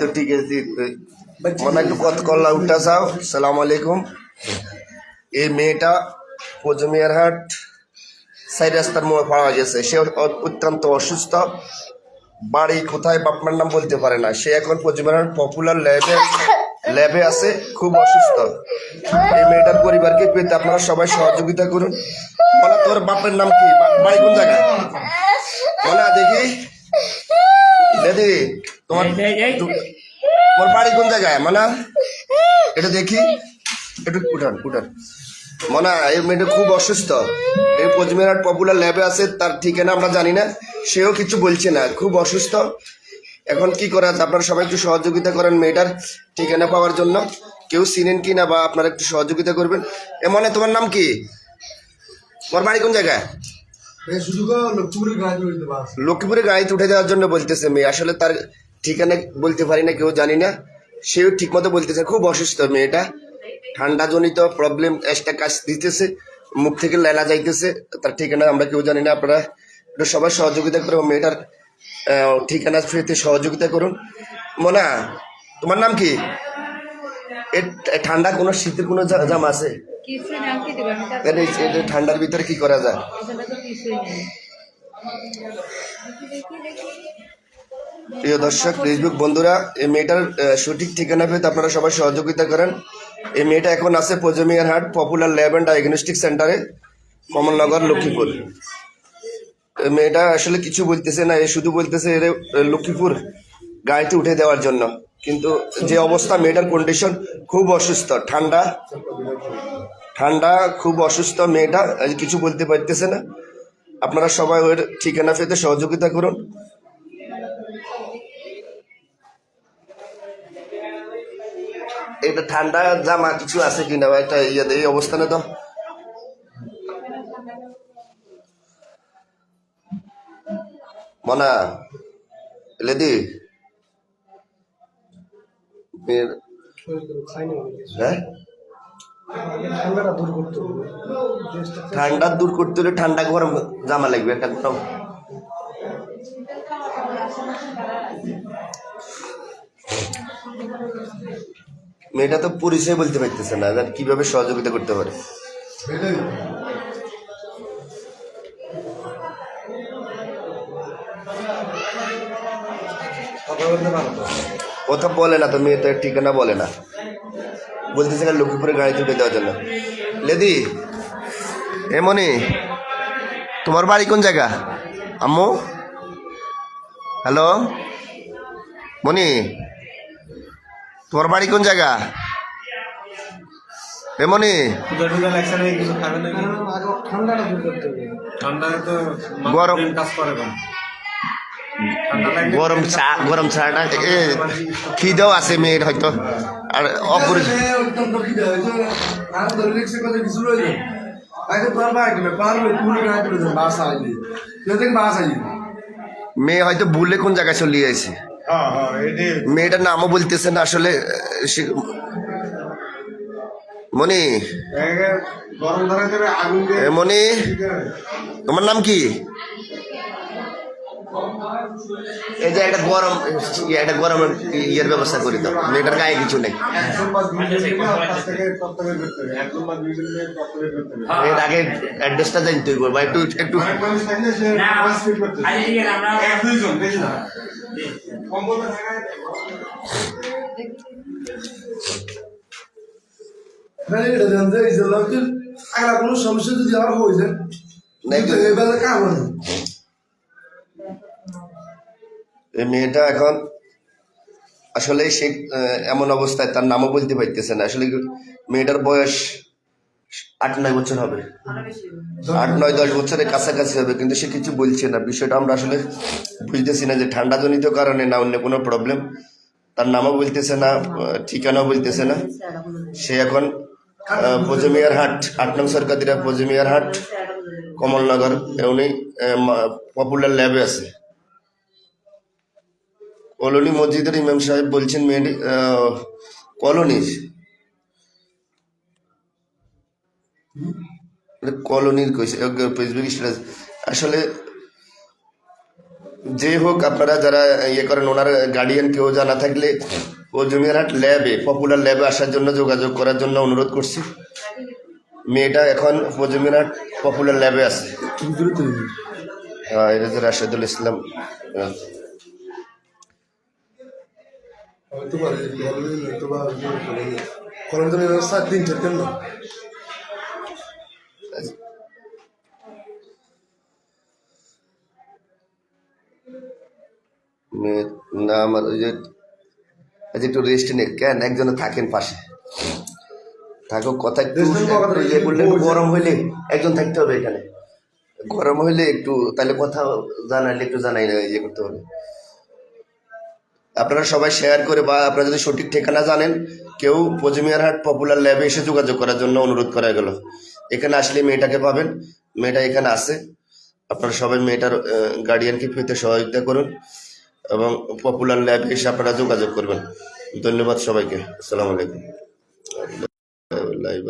তো ঠিক আছে মনে একটু কত কল্লা উঠা চাও সালাম আলাইকুম। এই মেয়েটা পজমিয়ার হাট সাই রাস্তার মোড়ে পাওয়া গেছে। সে অত্যন্ত অসুস্থ। বাড়ি কোথায় বাপমার নাম বলতে পারে না। সে এখন হাট পপুলার ল্যাবে ল্যাবে আছে খুব অসুস্থ। এই মেয়েটার পরিবারকে পেতে আপনারা সবাই সহযোগিতা করুন। বলা তোর বাপের নাম কি? বাড়ি কোন জায়গায়? বলা দেখি। দিদি তোমার তু- তোমার বাড়ি কোন জায়গায়? মানা এটা দেখি। একটু উঠান উঠান। মানা এই মেয়েটা খুব অসুস্থ। এই পজমেরাট পপুলার ল্যাবে আছে তার ঠিকানা আমরা জানি না। সেও কিছু বলছে না খুব অসুস্থ। এখন কি করা যায়? আপনারা সবাই একটু সহযোগিতা করেন মেয়েটার ঠিকানা পাওয়ার জন্য। কেউ চিনেন কি না বা আপনারা একটু সহযোগিতা করবেন। এ মনে তোমার নাম কি? তোমার বাড়ি কোন জায়গায়? লক্ষ্মীপুরের লক্ষ্মীপুরে গাড়িতে উঠে দেওয়ার জন্য বলতেছে মেয়ে। আসলে তার ঠিকানা বলতে পারি না কেউ জানি না। সেও ঠিক মতো বলতেছে খুব অসুস্থ মেয়েটা। ঠান্ডা জনিত প্রবলেম একটা কাজ দিতেছে মুখ থেকে লেলা যাইতেছে তার ঠিকানা আমরা কেউ জানি না আপনারা একটু সবাই সহযোগিতা করুন মেয়েটার ঠিকানা পেতে সহযোগিতা করুন। মোনা তোমার নাম কি? ঠান্ডা কোনো শীতের কোনো জামা আছে? ঠান্ডার ভিতরে কি করা যায়? প্রিয় দর্শক ফেসবুক বন্ধুরা, এই মেয়েটার সঠিক ঠিকানা পেতে আপনারা সবাই সহযোগিতা করেন। এই মেয়েটা এখন আছে পজমিয়ার হাট পপুলার ল্যাব অ্যান্ড ডায়াগনস্টিক সেন্টারে কমলনগর, লক্ষ্মীপুর। মেয়েটা আসলে কিছু বলতেছে না, এ শুধু বলতেছে এর লক্ষ্মীপুর গাড়িতে উঠে দেওয়ার জন্য। কিন্তু যে অবস্থা, মেয়েটার কন্ডিশন খুব অসুস্থ, ঠান্ডা। ঠান্ডা, খুব অসুস্থ মেয়েটা কিছু বলতে পারতেছে না। আপনারা সবাই ওর ঠিকানা পেতে সহযোগিতা করুন। এটা ঠান্ডা জামা কিছু আছে কিনা বা একটা ইয়ে এই অবস্থানে তো। মনা, লেদি। হ্যাঁ? ঠান্ডা দূর করতে হলে ঠান্ডা গরম জামা লাগবে, একটা গরম। মেয়েটা তো পরিচয় বলতে পারতেছে না এবার কীভাবে সহযোগিতা করতে পারে? কথা বলে না তো মেয়ে তো ঠিকানা বলে না। বলতেছে না লক্ষ্মীপুরে গাড়ি তুলে দেওয়ার জন্য। লেদি এ মনি তোমার বাড়ি কোন জায়গা? আম্মু? হ্যালো? মনি তোমার বাড়ি কোন জায়গা? এ মনি ক্ষুদা টুদা লাগছে না কিছু খাবে নাকি আগে ঠান্ডাটা দূর করতে হবে ঠান্ডায় তো গরম। গরম চা, গরম চাটা খিদেও আছে মেয়ের হয়তো। আর অপরি মেয়ে হয়তো ভুলে কোন জায়গায় চলে গেছে। হ্যাঁ এটি মেয়েটার নামও বলতেছে না আসলে মনি মনি তোমার নাম কি? এই যে একটা গরম ইয়ে, একটা গরম ইয়ের ব্যবস্থা করি তো মেয়েটার গায়ে কিছু নেই। এর আগে অ্যাড্রেসটা জানতে হইব বা একটু একটু। আগলা কোনো সমস্যা যদি আর হয়ে যায়। কাম এই মেয়েটা এখন আসলে সে এমন অবস্থায় তার নামও বলতে পারতেছে না। আসলে মেয়েটার বয়স আট নয় বছর হবে। আট নয় দশ বছরের কাছাকাছি হবে, কিন্তু সে কিছু বলছে না। বিষয়টা আমরা আসলে বুঝতেছি না যে ঠান্ডাজনিত কারণে না অন্য কোনো প্রবলেম তার নামও বলতেছে না ঠিকানাও বলতেছে না। সে এখন পজমিয়ার হাট, আট নং সরকারিরা পজমিয়ার হাট, কমলনগর। উনি পপুলার ল্যাবে আছে। কলোনি মসজিদের ইমাম সাহেব বলছেন মেয়ে কলোনির। কলোনির কইছে ফেসবুক স্ট্যাটাস। আসলে যে হোক আপনারা যারা ইয়ে করেন ওনার গার্ডিয়ান কেউ জানা থাকলে ও জমিয়ারহাট ল্যাবে পপুলার ল্যাবে আসার জন্য যোগাযোগ করার জন্য অনুরোধ করছি। মেয়েটা এখন জমিয়ারহাট পপুলার ল্যাবে আছে। হ্যাঁ এটা রাশেদুল ইসলাম। তোমার সাত দিন নাম আর ওই যে আচ্ছা একটু রেস্ট নে কেন? একজনে থাকেন পাশে। থাকো কথা একটু নেন, ইয়ে গরম হইলে একজন থাকতে হবে এখানে। গরম হইলে একটু তাহলে কথা জানাইলে একটু জানাই না ইয়ে করতে হবে। আপনারা সবাই শেয়ার করে বা আপনারা যদি সঠিক ঠিকানা জানেন, কেউ পজিমিয়ারহাট পপুলার ল্যাবে এসে যোগাযোগ করার জন্য অনুরোধ করা গেল। এখানে আসলে মেয়েটাকে পাবেন। মেয়েটা এখানে আছে। আপনারা সবাই মেয়েটার গার্ডিয়ানকে পেতে সহযোগিতা করুন এবং পপুলার ল্যাবে এসে আপনারা যোগাযোগ করবেন। ধন্যবাদ সবাইকে। আসসালামু আলাইকুম। লাইভ